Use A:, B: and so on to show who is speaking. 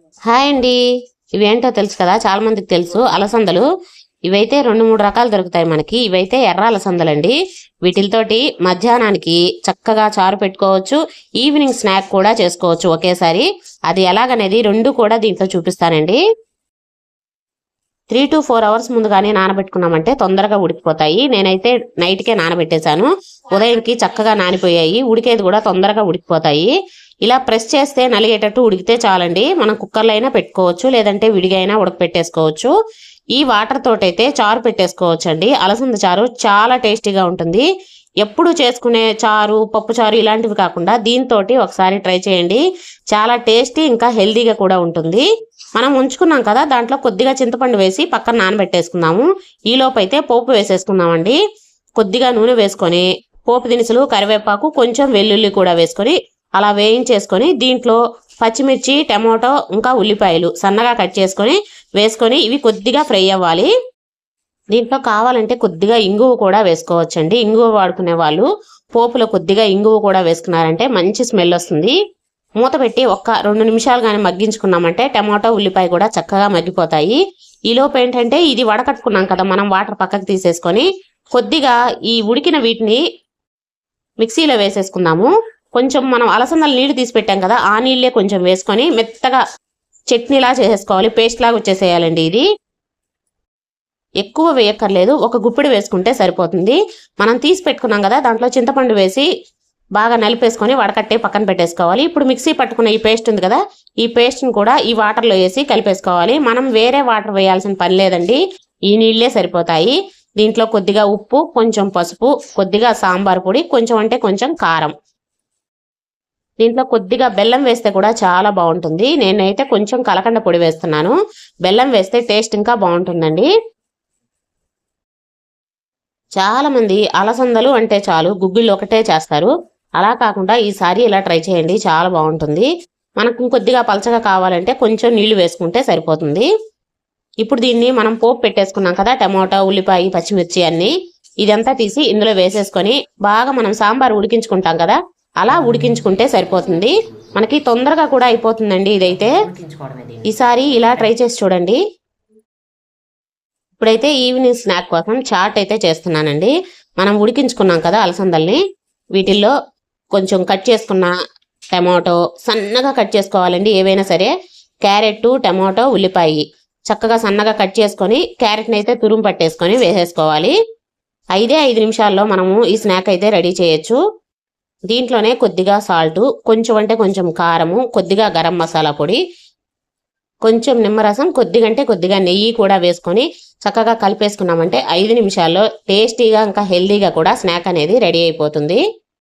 A: Hi అండి. ఇవేంటో తెలుసు కదా చాలా మందికి తెలుసు. అలసందలు. ఇవైతే రెండు మూడు రకాలు దొరుకుతాయి మనకి. ఇవైతే ఎర్ర అలసందలండి. వీటితోటి మధ్యాహ్నానికి చక్కగా చారు పెట్టుకోవచ్చు. ఈవినింగ్ స్నాక్ కూడా చేసుకోవచ్చు ఒకేసారి. అది ఎలాగనేది రెండు కూడా దీంట్లో చూపిస్తానండి. త్రీ టు ఫోర్ అవర్స్ ముందుగానే నానబెట్టుకున్నామంటే తొందరగా ఉడికిపోతాయి. నేనైతే నైట్కే నానబెట్టేశాను. ఉదయంకి చక్కగా నానిపోయాయి. ఉడికేది కూడా తొందరగా ఉడికిపోతాయి. ఇలా ప్రెస్ చేస్తే నలిగేటట్టు ఉడికితే చాలండి. మనం కుక్కర్లో అయినా పెట్టుకోవచ్చు లేదంటే విడిగైనా ఉడకపెట్టేసుకోవచ్చు. ఈ వాటర్ తోటైతే చారు పెట్టేసుకోవచ్చు అండి అలసంద చారు చాలా టేస్టీగా ఉంటుంది. ఎప్పుడు చేసుకునే చారు పప్పు చారు ఇలాంటివి కాకుండా దీంతో ఒకసారి ట్రై చేయండి. చాలా టేస్టీ ఇంకా హెల్దీగా కూడా ఉంటుంది. మనం ఉంచుకున్నాం కదా దాంట్లో కొద్దిగా చింతపండు వేసి పక్కన నానబెట్టేసుకుందాము. ఈ లోపైతే పోపు వేసేసుకుందామండి. కొద్దిగా నూనె వేసుకొని పోపు దినుసులు కరివేపాకు కొంచెం వెల్లుల్లి కూడా వేసుకొని అలా వేయించేసుకొని దీంట్లో పచ్చిమిర్చి టమాటో ఇంకా ఉల్లిపాయలు సన్నగా కట్ చేసుకొని వేసుకొని ఇవి కొద్దిగా ఫ్రై అవ్వాలి. దీంట్లో కావాలంటే కొద్దిగా ఇంగువ కూడా వేసుకోవచ్చండి. ఇంగువ వాడుకునే వాళ్ళు పోపులో కొద్దిగా ఇంగువ కూడా వేసుకున్నారంటే మంచి స్మెల్ వస్తుంది. మూత పెట్టి ఒక్క రెండు నిమిషాలు కానీ మగ్గించుకున్నామంటే టమాటో ఉల్లిపాయ కూడా చక్కగా మగ్గిపోతాయి. ఈలోపు ఏంటంటే ఇది వడకట్టుకున్నాం కదా మనం వాటర్ పక్కకు తీసేసుకొని కొద్దిగా ఈ ఉడికిన వీటిని మిక్సీలో వేసేసుకుందాము. కొంచెం మనం అలసందలు నీళ్ళు తీసి పెట్టాం కదా ఆ నీళ్ళే కొంచెం వేసుకొని మెత్తగా చట్నీలా చేసేసుకోవాలి పేస్ట్ లాగా వచ్చేసేయాలండి ఇది. ఎక్కువ వేయక్కర్లేదు ఒక గుప్పిడి వేసుకుంటే సరిపోతుంది. మనం తీసి పెట్టుకున్నాం కదా దాంట్లో చింతపండు వేసి బాగా నలిపేసుకొని వడకట్టి పక్కన పెట్టేసుకోవాలి. ఇప్పుడు మిక్సీ పట్టుకున్న ఈ పేస్ట్ ఉంది కదా ఈ పేస్ట్ని కూడా ఈ వాటర్లో వేసి కలిపేసుకోవాలి. మనం వేరే వాటర్ వేయాల్సిన పని లేదండి ఈ నీళ్ళే సరిపోతాయి. దీంట్లో కొద్దిగా ఉప్పు కొంచెం పసుపు కొద్దిగా సాంబార్ పొడి కొంచెం అంటే కొంచెం కారం. దీంట్లో కొద్దిగా బెల్లం వేస్తే కూడా చాలా బాగుంటుంది. నేనైతే కొంచెం కలకండ పొడి వేస్తున్నాను. బెల్లం వేస్తే టేస్ట్ ఇంకా బాగుంటుందండి. చాలామంది అలసందలు అంటే చాలు గుగ్గిళ్ళు ఒకటే చేస్తారు. అలా కాకుండా ఈసారి ఇలా ట్రై చేయండి చాలా బాగుంటుంది. మనకు కొద్దిగా పలచగా కావాలంటే కొంచెం నీళ్ళు వేసుకుంటే సరిపోతుంది. ఇప్పుడు దీన్ని మనం పోపు పెట్టేసుకున్నాం కదా టమోటా ఉల్లిపాయ పచ్చిమిర్చి అన్ని. ఇదంతా తీసి ఇందులో వేసేసుకొని బాగా మనం సాంబార్ ఉడికించుకుంటాం కదా అలా ఉడికించుకుంటే సరిపోతుంది. మనకి తొందరగా కూడా అయిపోతుందండి ఇదైతే. ఈసారి ఇలా ట్రై చేసి చూడండి. ఇప్పుడైతే ఈవినింగ్ స్నాక్ కోసం చాట్ అయితే చేస్తున్నానండి. మనం ఉడికించుకున్నాం కదా అలసందల్ని. వీటిల్లో కొంచెం కట్ చేసుకున్న టమాటో సన్నగా కట్ చేసుకోవాలండి ఏవైనా సరే. క్యారెట్ టమాటో ఉల్లిపాయ చక్కగా సన్నగా కట్ చేసుకొని క్యారెట్ని అయితే తురుము పట్టేసుకొని వేసేసుకోవాలి. ఐదే ఐదు నిమిషాల్లో మనము ఈ స్నాక్ అయితే రెడీ చేయొచ్చు. దీంట్లోనే కొద్దిగా సాల్ట్ కొంచెం అంటే కొంచెం కారము కొద్దిగా గరం మసాలా పొడి కొంచెం నిమ్మరసం కొద్దిగా అంటే కొద్దిగా నెయ్యి కూడా వేసుకొని చక్కగా కలిపేసుకున్నామంటే ఐదు నిమిషాల్లో టేస్టీగా ఇంకా హెల్దీగా కూడా స్నాక్ అనేది రెడీ అయిపోతుంది.